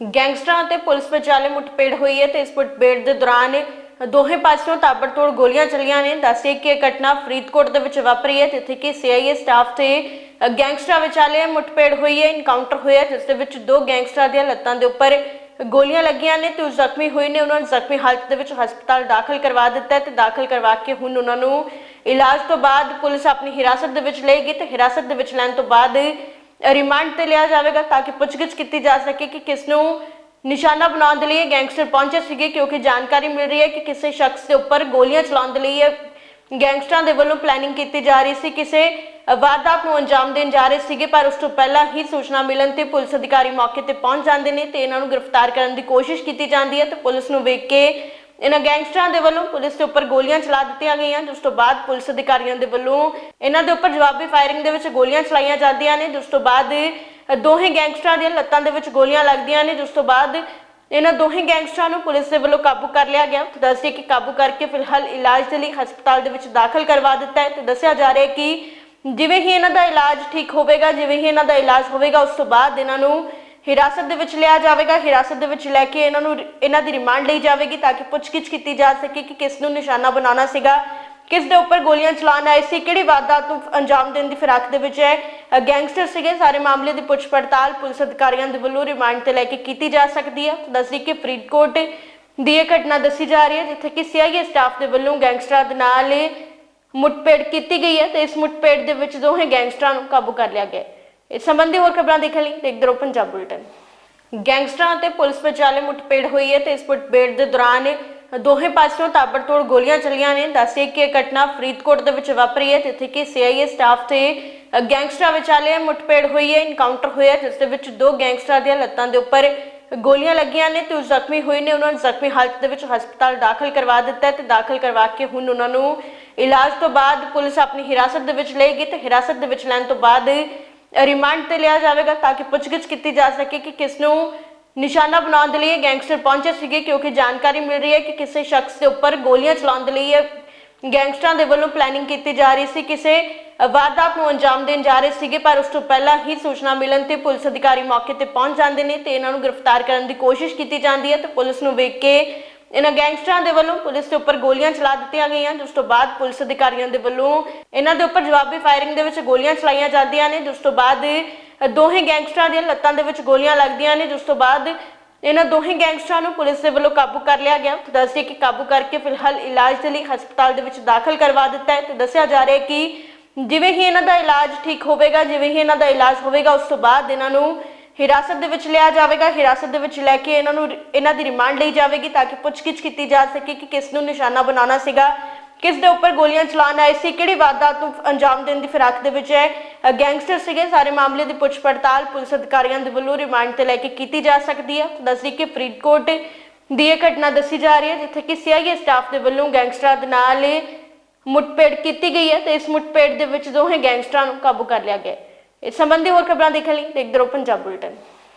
ਗੈਂਗਸਟਰਾਂ ਅਤੇ ਪੁਲਿਸ ਵਿਚਾਲੇ ਮੁੱਠਭੇੜ ਹੋਈ ਹੈ ਤੇ ਇਸ ਮੁੱਠਭੇੜ ਦੇ ਦੌਰਾਨ ਦੋਹੇ ਪਾਸਿਓਂ ਤਾਬੜਤੋੜ ਗੋਲੀਆਂ ਚੱਲੀਆਂ ਨੇ। ਦੱਸੇ ਕਿ ਇਹ ਘਟਨਾ ਫਰੀਦਕੋਟ ਦੇ ਵਿੱਚ ਵਾਪਰੀ ਹੈ ਜਿੱਥੇ ਕਿ ਸੀਆਈਏ ਸਟਾਫ ਤੇ ਗੈਂਗਸਟਰਾਂ ਵਿਚਾਲੇ ਮੁੱਠਭੇੜ ਹੋਈ ਹੈ ਇਨਕਾਊਂਟਰ ਹੋਇਆ ਜਿਸ ਦੇ ਵਿੱਚ ਦੋ ਗੈਂਗਸਟਰਾਂ ਦੀਆਂ ਲੱਤਾਂ ਦੇ ਉੱਪਰ ਗੋਲੀਆਂ ਲੱਗੀਆਂ ਨੇ ਤੇ ਉਹ ਜ਼ਖਮੀ ਹੋਏ ਨੇ। ਉਹਨਾਂ ਨੂੰ ਜ਼ਖਮੀ ਹਾਲਤ ਦੇ ਵਿੱਚ ਹਸਪਤਾਲ ਦਾਖਲ ਕਰਵਾ ਦਿੱਤਾ ਤੇ ਦਾਖਲ ਕਰਵਾ ਕੇ ਹੁਣ ਉਹਨਾਂ ਨੂੰ ਇਲਾਜ ਤੋਂ ਬਾਅਦ ਪੁਲਿਸ ਆਪਣੀ ਹਿਰਾਸਤ ਦੇ ਵਿੱਚ ਲਏਗੀ ਤੇ ਹਿਰਾਸਤ ਦੇ ਵਿੱਚ ਲੈਣ ਤੋਂ ਬਾਅਦ ਰਿਮਾਂਡ ਤੇ ਲਿਆ ਜਾਵੇਗਾ ਤਾਂ ਕਿ ਪੁੱਛਗਿੱਛ ਕੀਤੀ ਜਾ ਸਕੇ ਕਿ ਕਿਸ ਨੂੰ ਨਿਸ਼ਾਨਾ ਬਣਾਉਣ ਦੇ ਲਈ ਗੈਂਗਸਟਰ ਪਹੁੰਚੇ ਸੀਗੇ, ਕਿਉਂਕਿ ਜਾਣਕਾਰੀ ਮਿਲ ਰਹੀ ਹੈ ਕਿ ਕਿਸੇ ਸ਼ਖਸ ਦੇ ਉੱਪਰ ਗੋਲੀਆਂ ਚਲਾਉਣ ਦੇ ਲਈ ਗੈਂਗਸਟਰਾਂ ਦੇ ਵੱਲੋਂ ਪਲੈਨਿੰਗ ਕੀਤੀ ਜਾ ਰਹੀ ਸੀ, ਕਿਸੇ ਵਾਰਦਾਤ ਨੂੰ ਅੰਜਾਮ ਦੇਣ ਜਾ ਰਹੇ ਸੀਗੇ, ਪਰ ਉਸ ਤੋਂ ਪਹਿਲਾਂ ਹੀ ਸੂਚਨਾ ਮਿਲਣ ਤੇ ਪੁਲਿਸ ਅਧਿਕਾਰੀ ਮੌਕੇ ਤੇ ਪਹੁੰਚ ਜਾਂਦੇ ਨੇ ਤੇ ਇਹਨਾਂ ਨੂੰ ਗ੍ਰਿਫਤਾਰ ਕਰਨ ਦੀ ਕੋਸ਼ਿਸ਼ ਕੀਤੀ ਜਾਂਦੀ ਹੈ ਤੇ ਪੁਲਿਸ ਨੂੰ ਵੇਖ ਕੇ ਇਹਨਾਂ ਗੈਂਗਸਟਰਾਂ ਦੇ ਵੱਲੋਂ ਪੁਲਿਸ ਦੇ ਉੱਪਰ ਗੋਲੀਆਂ ਚਲਾ ਦਿੱਤੀਆਂ ਗਈਆਂ, ਜਿਸ ਤੋਂ ਬਾਅਦ ਪੁਲਿਸ ਅਧਿਕਾਰੀਆਂ ਦੇ ਵੱਲੋਂ ਇਹਨਾਂ ਦੇ ਉੱਪਰ ਜਵਾਬੀ ਫਾਇਰਿੰਗ ਦੇ ਵਿੱਚ ਗੋਲੀਆਂ ਚਲਾਈਆਂ ਜਾਂਦੀਆਂ ਨੇ, ਜਿਸ ਤੋਂ ਬਾਅਦ ਦੋਹੇ ਗੈਂਗਸਟਰਾਂ ਦੀਆਂ ਲੱਤਾਂ ਦੇ ਵਿੱਚ ਗੋਲੀਆਂ ਲੱਗਦੀਆਂ ਨੇ, ਜਿਸ ਤੋਂ ਬਾਅਦ ਇਹਨਾਂ ਦੋਹੇ ਗੈਂਗਸਟਰਾਂ ਨੂੰ ਪੁਲਿਸ ਦੇ ਵੱਲੋਂ ਕਾਬੂ ਕਰ ਲਿਆ ਗਿਆ। ਤੇ ਕਿ ਕਾਬੂ ਕਰਕੇ ਫਿਲਹਾਲ ਇਲਾਜ ਦੇ ਲਈ ਹਸਪਤਾਲ ਦੇ ਵਿੱਚ ਦਾਖਲ ਕਰਵਾ ਦਿੱਤਾ ਹੈ। ਤੇ ਦੱਸਿਆ ਜਾ ਰਿਹਾ ਹੈ ਕਿ ਜਿਵੇਂ ਹੀ ਇਹਨਾਂ ਦਾ ਇਲਾਜ ਠੀਕ ਹੋਵੇਗਾ, ਜਿਵੇਂ ਹੀ ਇਹਨਾਂ ਦਾ ਇਲਾਜ ਹੋਵੇਗਾ, ਉਸ ਤੋਂ ਬਾਅਦ ਇਹਨਾਂ ਨੂੰ ਹਿਰਾਸਤ ਦੇ ਵਿੱਚ ਲਿਆ ਜਾਵੇਗਾ। ਹਿਰਾਸਤ ਦੇ ਵਿੱਚ ਲੈ ਕੇ ਇਹਨਾਂ ਨੂੰ, ਇਹਨਾਂ ਦੀ ਰਿਮਾਂਡ ਲਈ ਜਾਵੇਗੀ ਤਾਂ ਕਿ ਪੁੱਛਗਿੱਛ ਕੀਤੀ ਜਾ ਸਕੇ ਕਿ ਕਿਸ ਨੂੰ ਨਿਸ਼ਾਨਾ ਬਣਾਉਣਾ ਸੀਗਾ। ਕਿਸ ਦੇ ਉੱਪਰ ਗੋਲੀਆਂ ਚਲਾਉਣ ਆਏ ਸੀ, ਕਿਹੜੀ ਵਾਰਦਾਤ ਨੂੰ ਅੰਜਾਮ ਦੇਣ ਦੀ ਫਿਰਾਕ ਦੇ ਵਿੱਚ ਹੈ। ਗੈਂਗਸਟਰ ਸੀਗੇ, ਸਾਰੇ ਮਾਮਲੇ ਦੀ ਪੁੱਛ ਪੜਤਾਲ ਪੁਲਿਸ ਅਧਿਕਾਰੀਆਂ ਦੇ ਵੱਲੋਂ ਰਿਮਾਂਡ ਤੇ ਲੈ ਕੇ ਕੀਤੀ ਜਾ ਸਕਦੀ ਹੈ। ਦੱਸਦੀ ਕਿ ਫਰੀਦਕੋਟ ਦੀ ਇਹ ਘਟਨਾ ਦੱਸੀ ਜਾ ਰਹੀ ਹੈ, ਜਿੱਥੇ ਕਿ ਸੀਆਈਏ ਸਟਾਫ ਦੇ ਵੱਲੋਂ ਗੈਂਗਸਟਰਾਂ ਦੇ ਨਾਲ ਮੁੱਠਭੇੜ ਕੀਤੀ ਗਈ ਹੈ ਤੇ ਇਸ ਮੁੱਠਭੇੜ ਦੇ ਵਿੱਚ ਦੋਹੇ ਗੈਂਗਸਟਰਾਂ ਨੂੰ ਕਾਬੂ ਕਰ ਲਿਆ ਗਿਆ ਇਸ ਸੰਬੰਧੀ ਹੋਰ ਖਬਰਾਂ ਦੇਖਣ ਲਈ ਦੇਖਦੇ ਰਹੋ ਪੰਜਾਬ ਬੁਲੇਟਿਨ। ਗੈਂਗਸਟਰਾਂ ਅਤੇ ਪੁਲਿਸ ਵਿਚਾਲੇ ਮੁੱਠਭੇੜ ਹੋਈ ਹੈ ਤੇ ਇਸ ਮੁੱਠਭੇੜ ਦੇ ਦੌਰਾਨ ਦੋਹੇ ਪਾਸਿਓਂ ਤਾਬੜਤੋੜ ਗੋਲੀਆਂ ਚੱਲੀਆਂ ਨੇ। ਦੱਸੇ ਕਿ ਇਹ ਘਟਨਾ ਫਰੀਦਕੋਟ ਦੇ ਵਿੱਚ ਵਾਪਰੀ ਹੈ, ਜਿੱਥੇ ਕਿ ਸੀਆਈਏ ਸਟਾਫ ਤੇ ਗੈਂਗਸਟਰਾਂ ਵਿਚਾਲੇ ਮੁੱਠਭੇੜ ਹੋਈ ਹੈ ਇਨਕਾਊਂਟਰ ਹੋਇਆ ਜਿਸ ਦੇ ਵਿੱਚ ਦੋ ਗੈਂਗਸਟਰਾਂ ਦੀਆਂ ਲੱਤਾਂ ਦੇ ਉੱਪਰ ਗੋਲੀਆਂ ਲੱਗੀਆਂ ਨੇ। ਤੇ ਉਹ ਜ਼ਖਮੀ ਹੋਏ ਨੇ, ਉਹਨਾਂ ਨੂੰ ਜ਼ਖਮੀ ਹਾਲਤ ਦੇ ਵਿੱਚ ਹਸਪਤਾਲ ਦਾਖਲ ਕਰਵਾ ਦਿੱਤਾ ਤੇ ਦਾਖਲ ਕਰਵਾ ਕੇ ਹੁਣ ਉਹਨਾਂ ਨੂੰ ਇਲਾਜ ਤੋਂ ਬਾਅਦ ਪੁਲਿਸ ਆਪਣੀ ਹਿਰਾਸਤ ਦੇ ਵਿੱਚ ਲਏਗੀ ਤੇ ਹਿਰਾਸਤ ਦੇ ਵਿੱਚ ਲੈਣ ਤੋਂ ਬਾਅਦ ਰਿਮਾਂਡ ਤੇ ਲਿਆ ਜਾਵੇਗਾ ਤਾਂ ਕਿ ਪੁੱਛਗਿੱਛ ਕੀਤੀ ਜਾ ਸਕੇ ਕਿ ਕਿਸ ਨੂੰ ਨਿਸ਼ਾਨਾ ਬਣਾਉਣ ਦੇ ਲਈ ਗੈਂਗਸਟਰ ਪਹੁੰਚੇ ਸੀਗੇ ਕਿਉਂਕਿ ਜਾਣਕਾਰੀ ਮਿਲ ਰਹੀ ਹੈ ਕਿ ਕਿਸੇ ਸ਼ਖਸ ਦੇ ਉੱਪਰ ਗੋਲੀਆਂ ਚਲਾਉਣ ਦੇ ਲਈ ਇਹ ਗੈਂਗਸਟਰਾਂ ਦੇ ਵੱਲੋਂ ਪਲੈਨਿੰਗ ਕੀਤੀ ਜਾ ਰਹੀ ਸੀ ਕਿਸੇ ਵਾਰਦਾਤ ਨੂੰ ਅੰਜਾਮ ਦੇਣ ਜਾ ਰਹੇ ਸੀਗੇ ਪਰ ਉਸ ਤੋਂ ਪਹਿਲਾਂ ਹੀ ਸੂਚਨਾ ਮਿਲਣ ਤੇ ਪੁਲਿਸ ਅਧਿਕਾਰੀ ਮੌਕੇ ਤੇ ਪਹੁੰਚ ਜਾਂਦੇ ਨੇ ਤੇ ਇਹਨਾਂ ਨੂੰ ਗ੍ਰਿਫਤਾਰ ਕਰਨ ਦੀ ਕੋਸ਼ਿਸ਼ ਕੀਤੀ ਜਾਂਦੀ ਹੈ ਤੇ ਪੁਲਿਸ ਨੂੰ ਵੇਖ ਕੇ ਇਹਨਾਂ ਗੈਂਗਸਟਰਾਂ ਦੇ ਵੱਲੋਂ ਪੁਲਿਸ ਦੇ ਉੱਪਰ ਗੋਲੀਆਂ ਚਲਾ ਦਿੱਤੀਆਂ ਗਈਆਂ, ਜਿਸ ਤੋਂ ਬਾਅਦ ਪੁਲਿਸ ਅਧਿਕਾਰੀਆਂ ਦੇ ਵੱਲੋਂ ਇਹਨਾਂ ਦੇ ਉੱਪਰ ਜਵਾਬੀ ਫਾਇਰਿੰਗ ਦੇ ਵਿੱਚ ਗੋਲੀਆਂ ਚਲਾਈਆਂ ਜਾਂਦੀਆਂ ਨੇ, ਜਿਸ ਤੋਂ ਬਾਅਦ ਦੋਹੇ ਗੈਂਗਸਟਰਾਂ ਦੀਆਂ ਲੱਤਾਂ ਦੇ ਵਿੱਚ ਗੋਲੀਆਂ ਲੱਗਦੀਆਂ ਨੇ, ਜਿਸ ਤੋਂ ਬਾਅਦ ਇਹਨਾਂ ਦੋਹੇ ਗੈਂਗਸਟਰਾਂ ਨੂੰ ਪੁਲਿਸ ਦੇ ਵੱਲੋਂ ਕਾਬੂ ਕਰ ਲਿਆ ਗਿਆ। ਤੇ ਕਿ ਕਾਬੂ ਕਰਕੇ ਫਿਲਹਾਲ ਇਲਾਜ ਦੇ ਲਈ ਹਸਪਤਾਲ ਦੇ ਵਿੱਚ ਦਾਖਲ ਕਰਵਾ ਦਿੱਤਾ ਹੈ ਤੇ ਦੱਸਿਆ ਜਾ ਰਿਹਾ ਹੈ ਕਿ ਜਿਵੇਂ ਹੀ ਇਹਨਾਂ ਦਾ ਇਲਾਜ ਠੀਕ ਹੋਵੇਗਾ, ਜਿਵੇਂ ਹੀ ਇਹਨਾਂ ਦਾ ਇਲਾਜ ਹੋਵੇਗਾ, ਉਸ ਤੋਂ ਬਾਅਦ ਇਹਨਾਂ ਨੂੰ ਹਿਰਾਸਤ ਦੇ ਵਿੱਚ ਲਿਆ ਜਾਵੇਗਾ। ਹਿਰਾਸਤ ਦੇ ਵਿੱਚ ਲੈ ਕੇ ਇਹਨਾਂ ਨੂੰ, ਇਹਨਾਂ ਦੀ ਰਿਮਾਂਡ ਲਈ ਜਾਵੇਗੀ ਤਾਂ ਕਿ ਪੁੱਛਗਿੱਛ ਕੀਤੀ ਜਾ ਸਕੇ ਕਿ ਕਿਸ ਨੂੰ ਨਿਸ਼ਾਨਾ ਬਣਾਉਣਾ ਸੀਗਾ। ਕਿਸ ਦੇ ਉੱਪਰ ਗੋਲੀਆਂ ਚਲਾਉਣ ਆਏ ਸੀ, ਕਿਹੜੀ ਵਾਰਦਾਤ ਨੂੰ ਅੰਜਾਮ ਦੇਣ ਦੀ ਫਿਰਾਕ ਦੇ ਵਿੱਚ ਹੈ। ਗੈਂਗਸਟਰ ਸੀਗੇ, ਸਾਰੇ ਮਾਮਲੇ ਦੀ ਪੁੱਛ ਪੜਤਾਲ ਪੁਲਿਸ ਅਧਿਕਾਰੀਆਂ ਦੇ ਵੱਲੋਂ ਰਿਮਾਂਡ ਤੇ ਲੈ ਕੇ ਕੀਤੀ ਜਾ ਸਕਦੀ ਹੈ। ਦੱਸਦੀ ਕਿ ਫਰੀਦਕੋਟ ਦੀ ਇਹ ਘਟਨਾ ਦੱਸੀ ਜਾ ਰਹੀ ਹੈ, ਜਿੱਥੇ ਕਿ ਸੀਆਈਏ ਸਟਾਫ ਦੇ ਵੱਲੋਂ ਗੈਂਗਸਟਰਾਂ ਦੇ ਨਾਲ ਮੁੱਠਭੇੜ ਕੀਤੀ ਗਈ ਹੈ ਤੇ ਇਸ ਮੁੱਠਭੇੜ ਦੇ ਵਿੱਚ ਦੋਹੇ ਗੈਂਗਸਟਰਾਂ ਨੂੰ ਕਾਬੂ ਕਰ ਲਿਆ ਗਿਆ ਹੈ। ਇਸ ਸੰਬੰਧੀ ਹੋਰ ਖਬਰਾਂ ਦੇਖਣ ਲਈ ਦੇਖਦੇ ਰਹੋ ਪੰਜਾਬ ਬੁਲੇਟਿਨ।